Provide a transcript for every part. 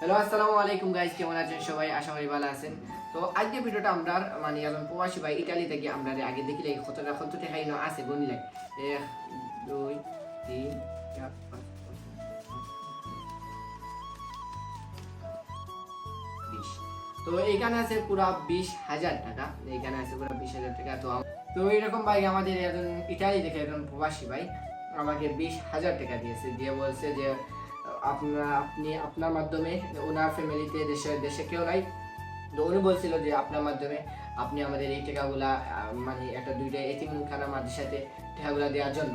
Hello আসসালামু আলাইকুম guys কেমন আছেন সবাই? আশা করি ভালো আছেন। তো আজকে ভিডিওটা আমরা মানে একজন প্রবাসী ভাই ইটালি থেকে আমরা আগে দেখিলে কতটা কত টাকা ইনো আছে গণিলে এক, দুই, তিন, চার, পাঁচ তো এইখানে আছে পুরা বিশ হাজার টাকা। এইখানে আছে পুরা বিশ হাজার টাকা। তো তো এরকম ভাই আমাদের একজন ইটালি থেকে একজন প্রবাসী ভাই আমাকে বিশ হাজার টাকা দিয়েছে। দিয়ে বলছে যে আপনার, আপনি আপনার মাধ্যমে ওনার ফ্যামিলিতে দেশে দেশে কেউ নাই। তো উনি বলছিল যে আপনার মাধ্যমে আপনি আমাদের এই টাকাগুলা মানে একটা দুইটা এতিমখানা সাথে টাকাগুলা দেওয়ার জন্য।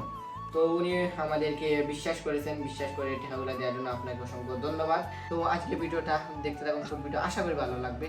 তো উনি আমাদেরকে বিশ্বাস করেছেন, বিশ্বাস করে টাকাগুলা দেওয়ার জন্য আপনাকে অসংখ্য ধন্যবাদ। তো আজকে ভিডিওটা দেখতে থাকুন, সব ভিডিও আশা করি ভালো লাগবে।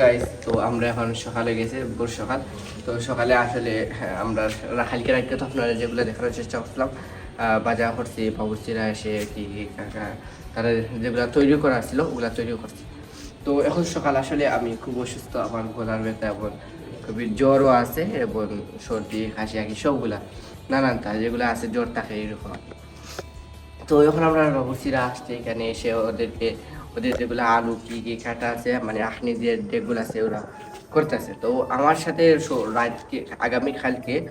গাইস তো আমরা এখন সকালে গেছে ভোর সকাল। তো সকালে আসলে হ্যাঁ, আমরা রাখালকে রাখতে তো আপনারা যেগুলো দেখানোর চেষ্টা করছিলাম বাজা করছি বাবুর্চিরা এসে কি তারা যেগুলো তৈরি করা ছিল ওগুলা তৈরি করছি। তো এখন সকাল আসলে আমি খুব অসুস্থ আমার গলার ব্যথা এবং খুবই জ্বরও আছে এবং সর্দি কাশি আঁকি সবগুলা নানান তা যেগুলো আছে জ্বর থাকে এরকম। তো এখন আমরা বাবুর্চিরা আসছে এখানে এসে ওদেরকে ওদের যেগুলো আলু কি কি কাটা আছে মানে আখনি যে ডেকগুলো আছে ওরা করতেছে। তো আমার সাথে শো- রাতকে আগামী কালকে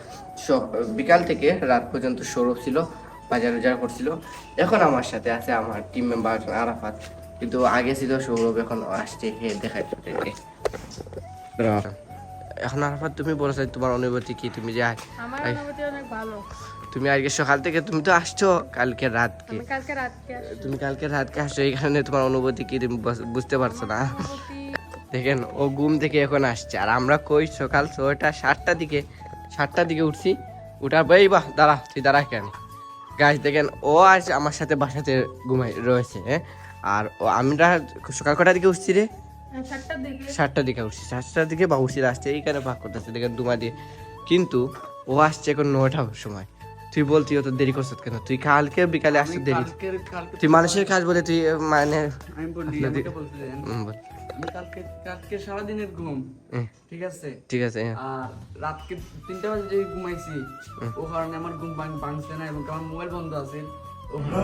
বিকাল থেকে রাত পর্যন্ত সৌরভ ছিল বাজার উজার করছিল। এখন আমার সাথে আছে আমার টিম মেম্বার আরাফাত। কিন্তু আগে ছিল সৌরভ এখন আসছে হে দেখাই এখন আরাফাত তুমি বলেছ তোমার অনুভূতি কি? তুমি যে আমার অনুভূতি অনেক ভালো। তুমি আজকে সকাল থেকে তুমি তো আসছো কালকে রাতকে। আমি কালকে রাতকে আসছি। তুমি কালকে রাতকে আসছো এইখানে তোমার অনুভূতি কি তুমি বুঝতে পারছ না। দেখেন ও ঘুম থেকে এখন আসছে। আর আমরা কই সকাল ছয়টা সাতটার দিকে সাতটার দিকে উঠছি। উঠার পরেই বাহ দাঁড়া তুই দাঁড়া কেন গাছ দেখেন ও আজ আমার সাথে বাসাতে ঘুমাই রয়েছে হ্যাঁ? আর ও আমরা সকাল কটার দিকে উঠছি রে? সাতটার দিকে। উঠছি সাতটার দিকে বাবুসিরা আসছে এইখানে ভাগ করতেছে দেখেন দুমা দিয়ে। কিন্তু ও আসছে এখন নটার সময়। তুই বলতি অত দেরি করছিস কেন? তুই কালকে বিকালে আসতে দেরি। তুই মানুষের কাজ বলে তুই মানে আমি বলি আমাকে বলছিলেন হুম, আমি কালকে ঘুম ঠিক আছে? ঠিক আছে। আর রাতকে তিনটা বাজে যে ঘুমাইছি ও কারণে আমার ঘুম ভাঙছে না এবং আমার মোবাইল বন্ধ আছে।